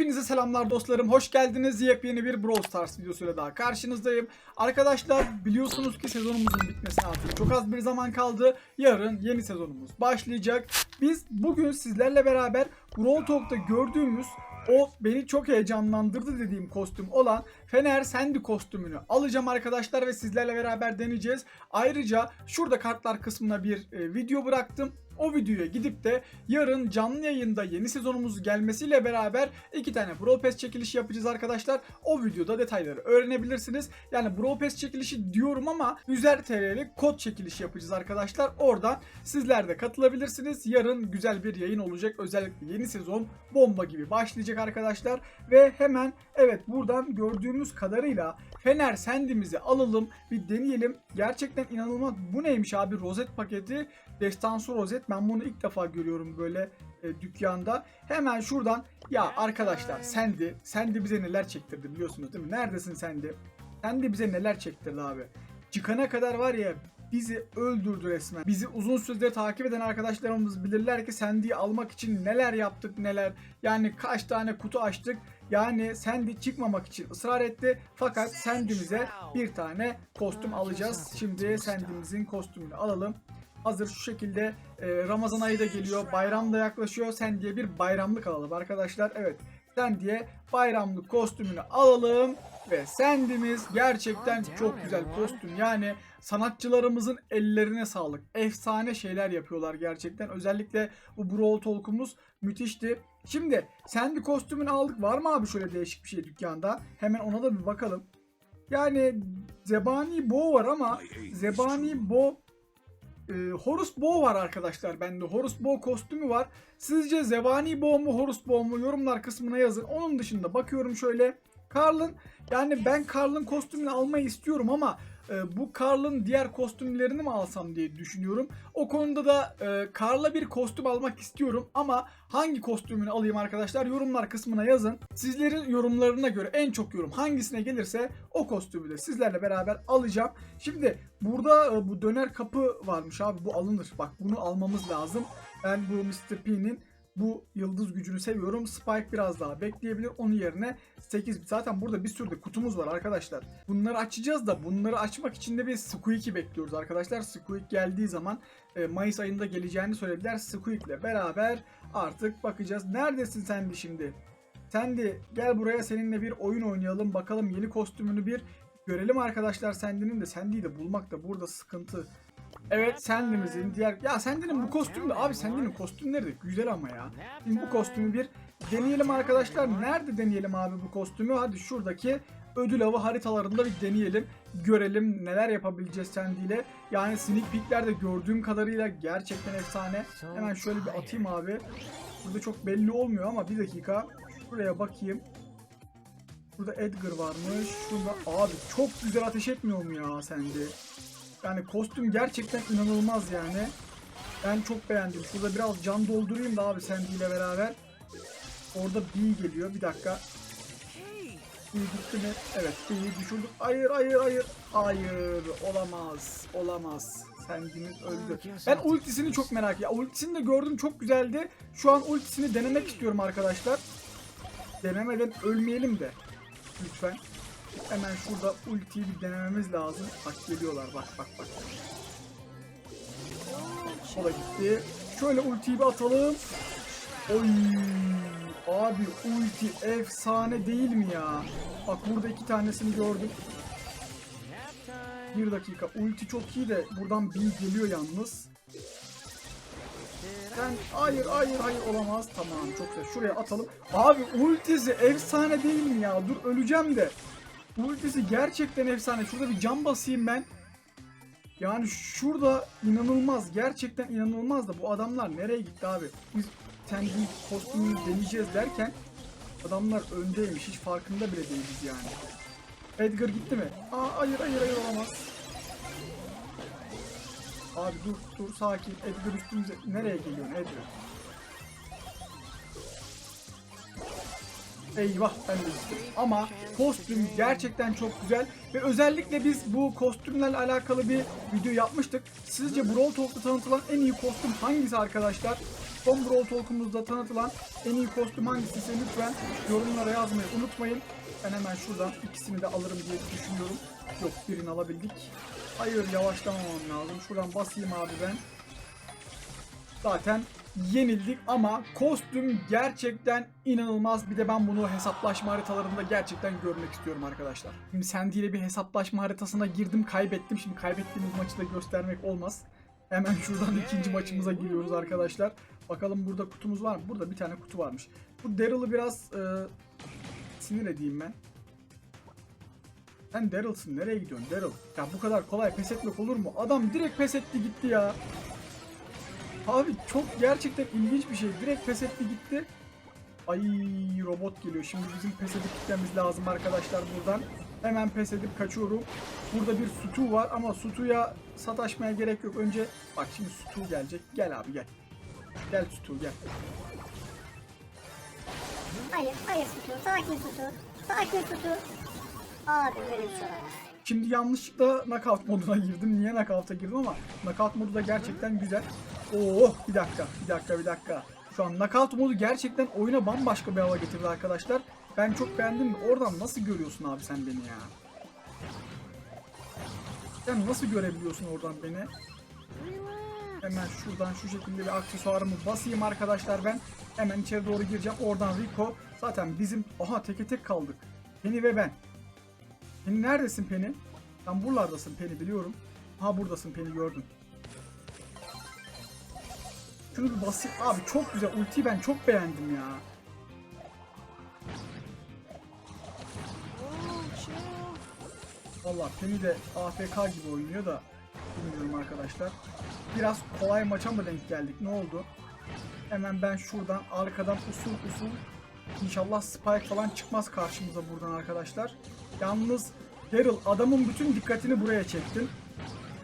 Hepinize selamlar dostlarım. Hoş geldiniz. Yepyeni bir Brawl Stars videosuyla daha karşınızdayım. Arkadaşlar biliyorsunuz ki sezonumuzun bitmesine artık çok az bir zaman kaldı. Yarın yeni sezonumuz başlayacak. Biz bugün sizlerle beraber Brawl Talk'ta gördüğümüz o beni çok heyecanlandırdı dediğim kostüm olan Fener Sandy kostümünü alacağım arkadaşlar ve sizlerle beraber deneyeceğiz. Ayrıca şurada kartlar kısmına bir e, video bıraktım. O videoya gidip de yarın canlı yayında yeni sezonumuz gelmesiyle beraber iki tane Brawl Pass çekilişi yapacağız arkadaşlar. O videoda detayları öğrenebilirsiniz. Yani Brawl Pass çekilişi diyorum ama 100'er TL'lik kod çekilişi yapacağız arkadaşlar. Oradan sizler de katılabilirsiniz. Yarın güzel bir yayın olacak. Özellikle yeni sezon bomba gibi başlayacak arkadaşlar. Ve hemen evet buradan gördüğümüz kadarıyla Fener Sendimizi alalım bir deneyelim. Gerçekten inanılmaz. Bu neymiş abi rozet paketi. Destansı rozet. Ben bunu ilk defa görüyorum böyle e, dükkanda. Hemen şuradan ya arkadaşlar Sendi, Sendi bize neler çektirdi biliyorsunuz değil mi? Neredesin Sendi? Sendi bize neler çektirdi abi. Çıkana kadar var ya bizi öldürdü resmen. Bizi uzun süredir takip eden arkadaşlarımız bilirler ki Sandy'yi almak için neler yaptık neler. Yani kaç tane kutu açtık. Yani Sandy çıkmamak için ısrar etti. Fakat Sandy'mize bir tane kostüm alacağız. Şimdi Sandy'mizin kostümünü alalım. Hazır şu şekilde e, Ramazan ayı da geliyor. Bayram da yaklaşıyor. Sandy'ye bir bayramlık alalım arkadaşlar. Evet. Sandy'ye bayramlık kostümünü alalım. Ve Sandy'miz gerçekten çok güzel kostüm. Yani sanatçılarımızın ellerine sağlık. Efsane şeyler yapıyorlar gerçekten. Özellikle bu Brawl Talk'umuz müthişti. Şimdi Sandy kostümünü aldık. Var mı abi şöyle değişik bir şey dükkanda? Hemen ona da bir bakalım. Yani Zebani Bo var ama Zebani Bo e, Horus Bo var arkadaşlar bende. Horus Bo kostümü var. Sizce Zebani Bo mu Horus Bo mu yorumlar kısmına yazın. Onun dışında bakıyorum şöyle. Karl'ın yani ben Karl'ın kostümünü almayı istiyorum ama e, bu Karl'ın diğer kostümlerini mi alsam diye düşünüyorum. O konuda da e, Karl'a bir kostüm almak istiyorum ama hangi kostümünü alayım arkadaşlar yorumlar kısmına yazın. Sizlerin yorumlarına göre en çok yorum hangisine gelirse o kostümü de sizlerle beraber alacağım. Şimdi burada e, bu döner kapı varmış abi bu alınır. Bak bunu almamız lazım. Ben bu Mr. P'nin bu yıldız gücünü seviyorum. Spike biraz daha bekleyebilir. Onun yerine 8 zaten burada bir sürü de kutumuz var arkadaşlar. Bunları açacağız da bunları açmak için de bir Squeak'i bekliyoruz arkadaşlar. Squeak geldiği zaman e, Mayıs ayında geleceğini söylediler. Squeak'le beraber artık bakacağız. Neredesin sen şimdi? Sen de gel buraya seninle bir oyun oynayalım. Bakalım yeni kostümünü bir görelim arkadaşlar. Sandy'nin de Sandy'yi de bulmak da burada sıkıntı. Evet Sandy'mizin diğer... Ya Sandy'nin bu kostümü de abi Sandy'nin kostümleri de güzel ama ya. Şimdi bu kostümü bir deneyelim arkadaşlar. Nerede deneyelim abi bu kostümü? Hadi şuradaki ödül avı haritalarında bir deneyelim. Görelim neler yapabileceğiz Sandy ile. Yani sneak peeklerde gördüğüm kadarıyla gerçekten efsane. Hemen şöyle bir atayım abi. Burada çok belli olmuyor ama bir dakika. Şuraya bakayım. Burada Edgar varmış. Şurada abi çok güzel ateş etmiyor mu ya Sandy? Yani kostüm gerçekten inanılmaz yani. Ben çok beğendim. Şurada biraz can doldurayım da abi Sandy ile beraber. Orada B geliyor. Bir dakika. B gitti mi? Evet B'yi düşürdük. Hayır hayır hayır. Hayır olamaz. Olamaz. Sandy'miz öldü. Ben ultisini çok merak ediyorum. Ultisini de gördüm çok güzeldi. Şu an ultisini denemek istiyorum arkadaşlar. Denemeden ölmeyelim de. Lütfen. Hemen şurada ultiyi bir denememiz lazım. Bak geliyorlar bak bak bak. O da gitti. Şöyle ultiyi bir atalım. Oy. Abi ulti efsane değil mi ya? Bak burada iki tanesini gördüm. Bir dakika ulti çok iyi de buradan bir geliyor yalnız. Ben hayır hayır hayır olamaz. Tamam çok güzel. Şuraya atalım. Abi ultisi efsane değil mi ya? Dur öleceğim de. Ultisi gerçekten efsane. Şurada bir cam basayım ben. Yani şurada inanılmaz. Gerçekten inanılmaz da bu adamlar nereye gitti abi? Biz kendi kostümünü deneyeceğiz derken adamlar öndeymiş. Hiç farkında bile değiliz yani. Edgar gitti mi? Aa hayır hayır hayır olamaz. Abi dur dur sakin. Edgar üstümüze. Nereye geliyorsun Edgar? Eyvah ben de düştüm. Ama kostüm gerçekten çok güzel ve özellikle biz bu kostümlerle alakalı bir video yapmıştık. Sizce Brawl Talk'ta tanıtılan en iyi kostüm hangisi arkadaşlar? Son Brawl Talk'umuzda tanıtılan en iyi kostüm hangisi ise lütfen yorumlara yazmayı unutmayın. Ben hemen şuradan ikisini de alırım diye düşünüyorum. Yok birini alabildik. Hayır yavaşlamamam lazım. Şuradan basayım abi ben. Zaten yenildik ama kostüm gerçekten inanılmaz. Bir de ben bunu hesaplaşma haritalarında gerçekten görmek istiyorum arkadaşlar. Şimdi Sandy ile bir hesaplaşma haritasına girdim kaybettim. Şimdi kaybettiğimiz maçı da göstermek olmaz. Hemen şuradan ikinci maçımıza giriyoruz arkadaşlar. Bakalım burada kutumuz var mı? Burada bir tane kutu varmış. Bu Daryl'ı biraz e, sinir edeyim ben. Sen Daryl'sın nereye gidiyorsun Daryl? Ya bu kadar kolay pes etmek olur mu? Adam direkt pes etti gitti ya. Abi çok gerçekten ilginç bir şey. Direkt pes etti gitti. Ay robot geliyor. Şimdi bizim pes edip gitmemiz lazım arkadaşlar buradan. Hemen pes edip kaçıyorum. Burada bir Sutu var ama Sutu'ya sataşmaya gerek yok. Önce bak şimdi Sutu gelecek. Gel abi gel. Gel Sutu gel. Hayır, hayır Sutu. Sakin Sutu. Sakin Sutu. Abi böyle bir şey olamaz. Şimdi yanlışlıkla knockout moduna girdim. Niye knockout'a girdim ama knockout modu da gerçekten güzel. Oo bir dakika, bir dakika, bir dakika. Şu an knockout modu gerçekten oyuna bambaşka bir hava getirdi arkadaşlar. Ben çok beğendim. Oradan nasıl görüyorsun abi sen beni ya? Sen nasıl görebiliyorsun oradan beni? Hemen şuradan şu şekilde bir aksesuarımı basayım arkadaşlar ben. Hemen içeri doğru gireceğim. Oradan Rico. Zaten bizim... Aha teke tek kaldık. Penny ve ben. Penny neredesin Penny? Sen buralardasın Penny biliyorum. Ha buradasın Penny gördüm. Şunu bir basayım. Abi çok güzel. Ultiyi ben çok beğendim ya. Valla Penny de AFK gibi oynuyor da bilmiyorum arkadaşlar. Biraz kolay maça mı denk geldik? Ne oldu? Hemen ben şuradan arkadan usul usul İnşallah Spike falan çıkmaz karşımıza buradan arkadaşlar. Yalnız Daryl adamın bütün dikkatini buraya çektin.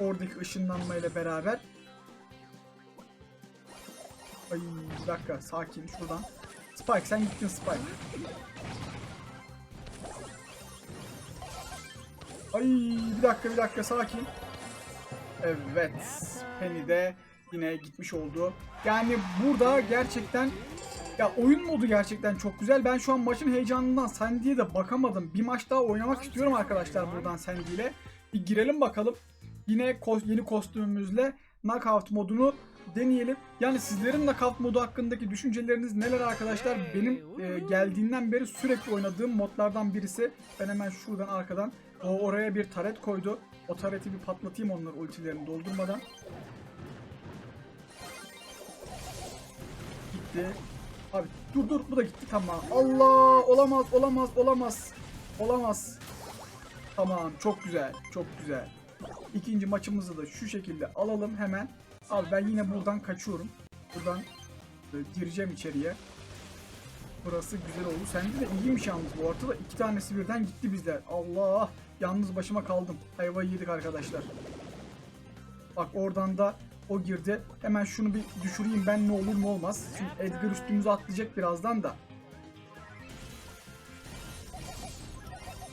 Oradaki ışınlanmayla beraber. Ay bir dakika sakin şuradan. Spike sen gittin Spike. Ay bir dakika bir dakika sakin. Evet. Penny de yine gitmiş oldu. Yani burada gerçekten ya oyun modu gerçekten çok güzel. Ben şu an maçın heyecanından Sandy'ye de bakamadım. Bir maç daha oynamak istiyorum arkadaşlar buradan Sandy ile. Bir girelim bakalım. Yine yeni kostümümüzle knockout modunu deneyelim. Yani sizlerin knockout modu hakkındaki düşünceleriniz neler arkadaşlar? Benim e, geldiğinden beri sürekli oynadığım modlardan birisi. Ben hemen şuradan arkadan o oraya bir taret koydu. O tareti bir patlatayım onlar ultilerini doldurmadan. Gitti. Abi dur dur bu da gitti tamam. Allah olamaz olamaz olamaz. Olamaz. Tamam çok güzel çok güzel. İkinci maçımızı da şu şekilde alalım hemen. Abi ben yine buradan kaçıyorum. Buradan e, gireceğim içeriye. Burası güzel oldu. Sende de iyiymiş yalnız bu ortada. iki tanesi birden gitti bizler. Allah! Yalnız başıma kaldım. Ayvayı yedik arkadaşlar. Bak oradan da o girdi. Hemen şunu bir düşüreyim ben ne olur ne olmaz. Çünkü Edgar üstümüze atlayacak birazdan da.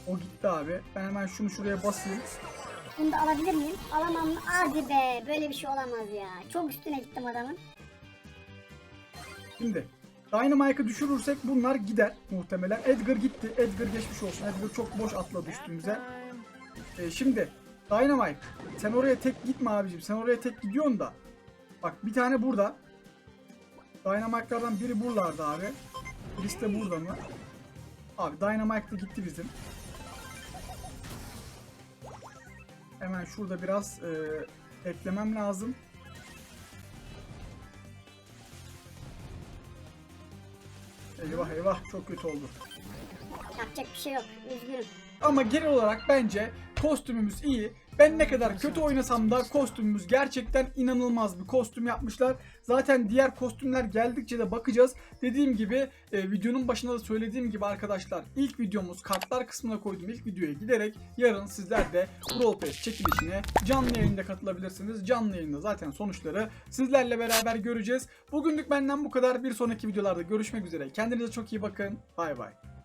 O gitti abi. Ben hemen şunu şuraya basayım. Bunu da alabilir miyim? Alamam mı? Hadi be. Böyle bir şey olamaz ya. Çok üstüne gittim adamın. Şimdi Dynamite'ı düşürürsek bunlar gider muhtemelen. Edgar gitti. Edgar geçmiş olsun. Edgar çok boş atladı üstümüze. Ee, şimdi Dynamite sen oraya tek gitme abicim. Sen oraya tek gidiyorsun da. Bak bir tane burada. Dynamite'lardan biri buralarda abi. Birisi de burada mı? Abi Dynamite de gitti bizim. Hemen şurada biraz e, eklemem lazım. Eyvah eyvah çok kötü oldu. Yapacak bir şey yok. Üzgünüm. Ama genel olarak bence kostümümüz iyi. Ben ne kadar kötü oynasam da kostümümüz gerçekten inanılmaz bir kostüm yapmışlar. Zaten diğer kostümler geldikçe de bakacağız. Dediğim gibi e, videonun başında da söylediğim gibi arkadaşlar ilk videomuz kartlar kısmına koyduğum ilk videoya giderek yarın sizler de Brawl çekilişine canlı yayında katılabilirsiniz. Canlı yayında zaten sonuçları sizlerle beraber göreceğiz. Bugünlük benden bu kadar. Bir sonraki videolarda görüşmek üzere. Kendinize çok iyi bakın. Bay bay.